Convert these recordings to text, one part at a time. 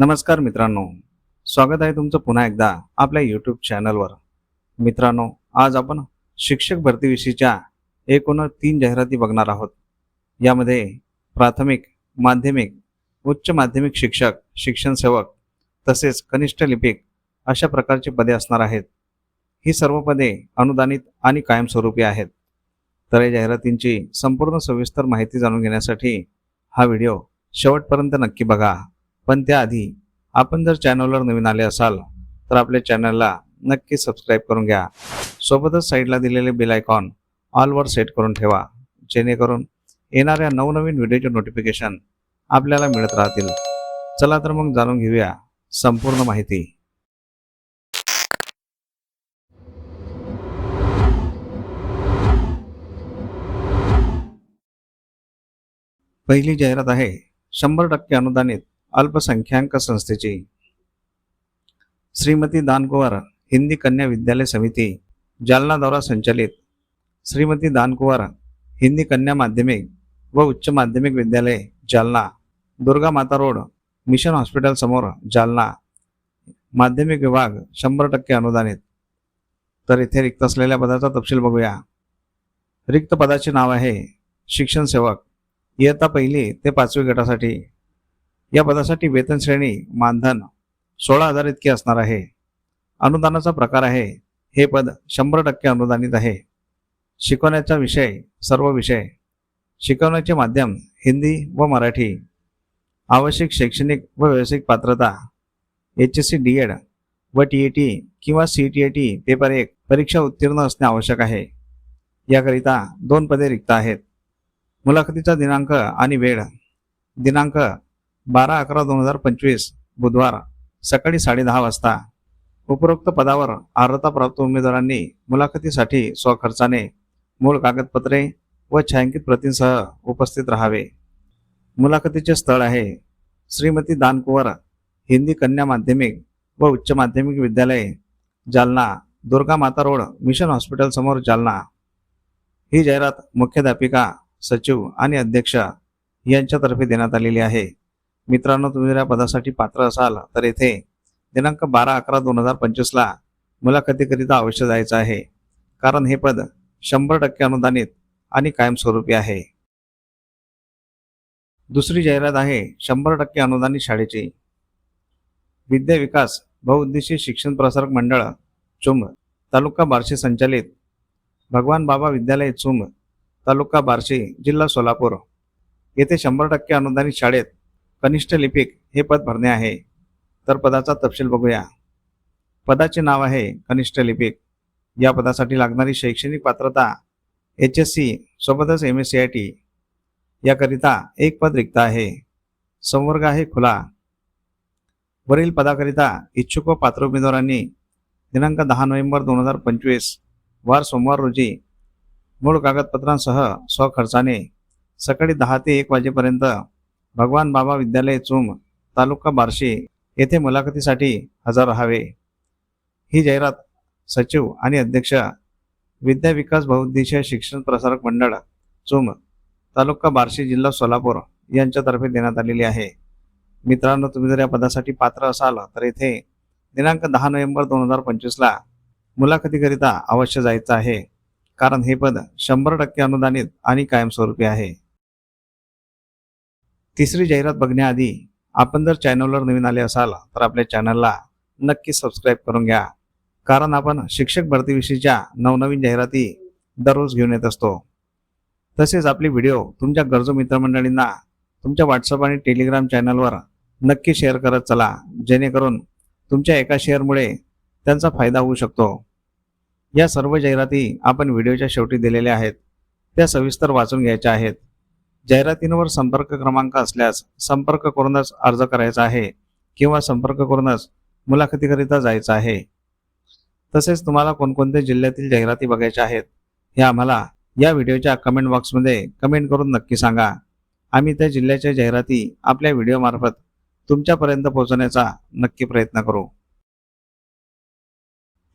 नमस्कार मित्रांनो. स्वागत आहे तुमचं पुन्हा एकदा आपल्या यूट्यूब चॅनलवर मित्रांनो आज आपण शिक्षक भरतीविषयीच्या एकूण तीन जाहिराती बघणार आहोत. यामध्ये प्राथमिक माध्यमिक उच्च माध्यमिक शिक्षक शिक्षण सेवक तसेच कनिष्ठ लिपिक अशा प्रकारची पदे असणार आहेत. ही सर्व पदे अनुदानित आणि कायमस्वरूपी आहेत. तर या जाहिरातींची संपूर्ण सविस्तर माहिती जाणून घेण्यासाठी हा व्हिडिओ शेवटपर्यंत नक्की बघा. पण त्याआधी आपण जर चॅनलवर नवीन आले असाल तर आपल्या चॅनलला नक्की सबस्क्राईब करून घ्या. सोबतच साईडला दिलेले बेल आयकॉन ऑलवर सेट करून ठेवा जेणेकरून येणाऱ्या नवनवीन व्हिडिओचे नोटिफिकेशन आपल्याला मिळत राहतील. चला तर मग जाणून घेऊया संपूर्ण माहिती. पहिली जाहिरात आहे शंभर टक्के अनुदानित अल्पसंख्याक संस्थेची. श्रीमती दानकुवर हिंदी कन्या विद्यालय समिती जालना दौरा संचालित. श्रीमती दानकुवर हिंदी कन्या माध्यमिक व उच्च माध्यमिक विद्यालय जालना. दुर्गा माता रोड मिशन हॉस्पिटल समोर जालना. माध्यमिक विभाग शंभर टक्के अनुदानित. तर इथे रिक्त असलेल्या पदाचा तपशील बघूया. रिक्त पदाचे नाव आहे शिक्षण सेवक. इयत्ता पहिली ते पाचवी गटासाठी. या पदासाठी वेतन श्रेणी मानधन सोळा हजार इतके असणार आहे. अनुदानाचा प्रकार आहे. हे पद शंभर टक्के अनुदानित आहे. शिकवण्याचा विषय सर्व विषय. शिकवण्याचे माध्यम हिंदी व मराठी. आवश्यक शैक्षणिक व व्यावसायिक पात्रता. H S C D Ed व टी ए टी किंवा C T A T paper एक परीक्षा उत्तीर्ण असणे आवश्यक आहे. याकरिता दोन पदे रिक्त आहेत. मुलाखतीचा दिनांक आणि वेळ. दिनांक बारा अकरा दोन हजार पंचवीस बुधवार सकाळी साडेदहा वाजता. उपरोक्त पदावर अर्हता प्राप्त उमेदवारांनी मुलाखतीसाठी स्वखर्चाने मूळ कागदपत्रे व छायांकित प्रतींसह उपस्थित राहावे. मुलाखतीचे स्थळ आहे श्रीमती दानकुवर हिंदी कन्या माध्यमिक व उच्च माध्यमिक विद्यालय जालना दुर्गा माता रोड मिशन हॉस्पिटल समोर जालना. ही जाहिरात मुख्याध्यापिका सचिव आणि अध्यक्ष यांच्यातर्फे देण्यात आलेली आहे. मित्रांनो तुम्ही जर या पदासाठी पात्र असाल तर येथे दिनांक बारा अकरा दोन हजार पंचवीसला मुलाखतीकरिता अवश्य जायचं आहे. कारण हे पद शंभर टक्के अनुदानित आणि कायमस्वरूपी आहे. दुसरी जाहिरात आहे शंभर टक्के अनुदानित शाळेची. विद्या विकास बहुउद्देशीय शिक्षण प्रसारक मंडळ चुंब तालुका बार्शी संचालित भगवान बाबा विद्यालय चुंब तालुका बार्शी जिल्हा सोलापूर. येथे शंभर टक्के अनुदानित शाळेत कनिष्ठ लिपिक हे पद भरणे आहे. तर पदाचा तपशील बघूया. पदाचे नाव आहे कनिष्ठ लिपिक. या पदासाठी लागणारी शैक्षणिक पात्रता एच एस सी सोबतच M S C I T याकरिता एक पद रिक्त आहे. संवर्ग आहे खुला. वरील पदाकरिता इच्छुक व पात्र उमेदवारांनी दिनांक दहा नोव्हेंबर दोन हजार पंचवीस वार सोमवार रोजी मूळ कागदपत्रांसह स्वखर्चाने सकाळी दहा ते एक वाजेपर्यंत भगवान बाबा विद्यालय चुम तालुका बार्शी येथे मुलाखतीसाठी हजर राहावे. ही जाहिरात सचिव आणि अध्यक्ष विद्या विकास बहुउद्देशीय शिक्षण प्रसारक मंडळ चुम तालुका बार्शी जिल्हा सोलापूर यांच्यातर्फे देण्यात आलेली आहे. मित्रांनो तुम्ही जर या पदासाठी पात्र असाल तर येथे दिनांक दहा नोव्हेंबर दोन हजार पंचवीसला मुलाखतीकरिता अवश्य जायचं आहे. कारण हे पद शंभर टक्के अनुदानित आणि कायमस्वरूपी आहे. तिसरी जाहिरात बघण्याआधी आपण जर चॅनलवर नवीन आले असाल तर आपल्या चॅनलला नक्की सबस्क्राईब करून घ्या. कारण आपण शिक्षक भरतीविषयीच्या नवनवीन जाहिराती दररोज घेऊन येत असतो. तसेच आपले व्हिडिओ तुमच्या गरजू मित्रमंडळींना तुमच्या व्हॉट्सअप आणि टेलिग्राम चॅनलवर नक्की शेअर करत चला जेणेकरून तुमच्या एका शेअरमुळे त्यांचा फायदा होऊ शकतो. या सर्व जाहिराती आपण व्हिडिओच्या शेवटी दिलेल्या आहेत. त्या सविस्तर वाचून घ्यायच्या आहेत. जाहिरातींवर संपर्क क्रमांक असल्यास संपर्क करूनच अर्ज करायचा आहे किंवा संपर्क करूनच मुलाखतीकरिता जायचं आहे. तसेच तुम्हाला कोणकोणत्या जिल्ह्यातील जाहिराती बघायच्या आहेत हे आम्हाला या व्हिडिओच्या कमेंट बॉक्समध्ये कमेंट करून नक्की सांगा. आम्ही त्या जिल्ह्याच्या जाहिराती आपल्या व्हिडिओमार्फत तुमच्यापर्यंत पोहोचवण्याचा नक्की प्रयत्न करू.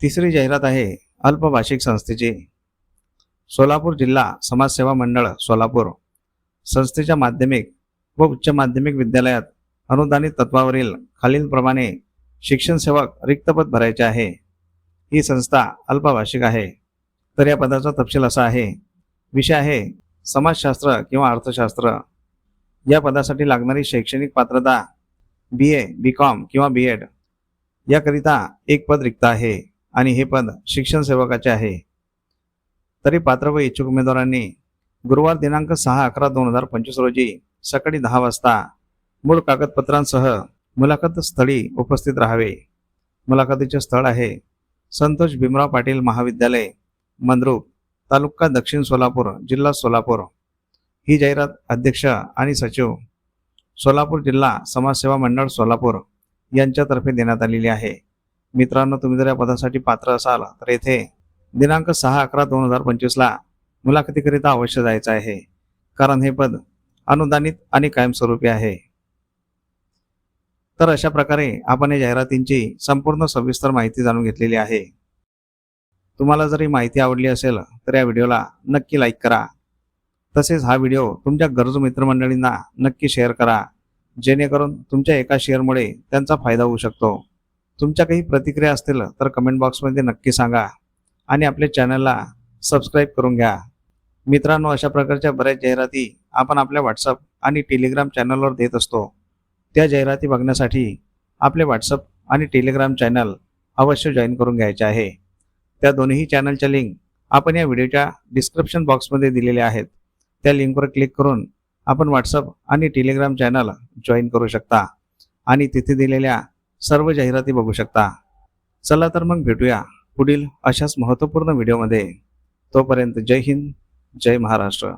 तिसरी जाहिरात आहे अल्पभाषिक संस्थेची. सोलापूर जिल्हा समाजसेवा मंडळ सोलापूर. संस्थेच्या माध्यमिक व उच्च माध्यमिक विद्यालयात अनुदानित तत्वावरील खालीलप्रमाणे शिक्षण सेवक रिक्तपद भरायचे आहे. ही संस्था अल्पभाषिक आहे. तर या पदाचा तपशील असा आहे. विषय आहे समाजशास्त्र किंवा अर्थशास्त्र. या पदासाठी लागणारी शैक्षणिक पात्रता बी ए बी कॉम किंवा बी एड याकरिता एक पद रिक्त आहे आणि हे पद शिक्षण सेवकाचे आहे. तरी पात्र व इच्छुक उमेदवारांनी गुरुवार दिनांक सहा अकरा दोन हजार पंचवीस रोजी सकाळी दहा वाजता मूळ कागदपत्रांसह मुलाखत स्थळी उपस्थित राहावे. मुलाखतीचे स्थळ आहे संतोष भीमराव पाटील महाविद्यालय मंद्रुप तालुका दक्षिण सोलापूर जिल्हा सोलापूर. ही जाहिरात अध्यक्ष आणि सचिव सोलापूर जिल्हा समाजसेवा मंडळ सोलापूर यांच्यातर्फे देण्यात आलेली आहे. मित्रांनो तुम्ही जर या पदासाठी पात्र असाल तर येथे दिनांक सहा अकरा दोन हजार पंचवीसला मुलाखतीकरिता अवश्य जायचं आहे. कारण हे पद अनुदानित आणि कायमस्वरूपी आहे. तर अशा प्रकारे आपण या जाहिरातींची संपूर्ण सविस्तर माहिती जाणून घेतलेली आहे. तुम्हाला जर ही माहिती आवडली असेल तर या व्हिडिओला नक्की लाईक करा. तसेच हा व्हिडिओ तुमच्या गरजू मित्रमंडळींना नक्की शेअर करा. जेणेकरून तुमच्या एका शेअरमुळे त्यांचा फायदा होऊ शकतो. तुमच्या काही प्रतिक्रिया असतील तर कमेंट बॉक्समध्ये नक्की सांगा. आणि आपल्या चॅनलला सबस्क्राईब करून घ्या. मित्रांनो अशा प्रकारच्या बऱ्याच जाहिराती आपण आपल्या व्हॉट्सअप आणि टेलिग्राम चॅनलवर देत असतो. त्या जाहिराती बघण्यासाठी आपले व्हॉट्सअप आणि टेलिग्राम चॅनल अवश्य जॉईन करून घ्यायचे आहे. त्या दोन्ही चॅनलच्या लिंक आपण या व्हिडिओच्या डिस्क्रिप्शन बॉक्समध्ये दिलेल्या आहेत. त्या लिंकवर क्लिक करून आपण व्हॉट्सअप आणि टेलिग्राम चॅनल जॉईन करू शकता आणि तिथे दिलेल्या सर्व जाहिराती बघू शकता. चला तर मग भेटूया पुढील अशाच महत्त्वपूर्ण व्हिडिओमध्ये तोपर्यंत जय हिंद. जय महाराष्ट्र.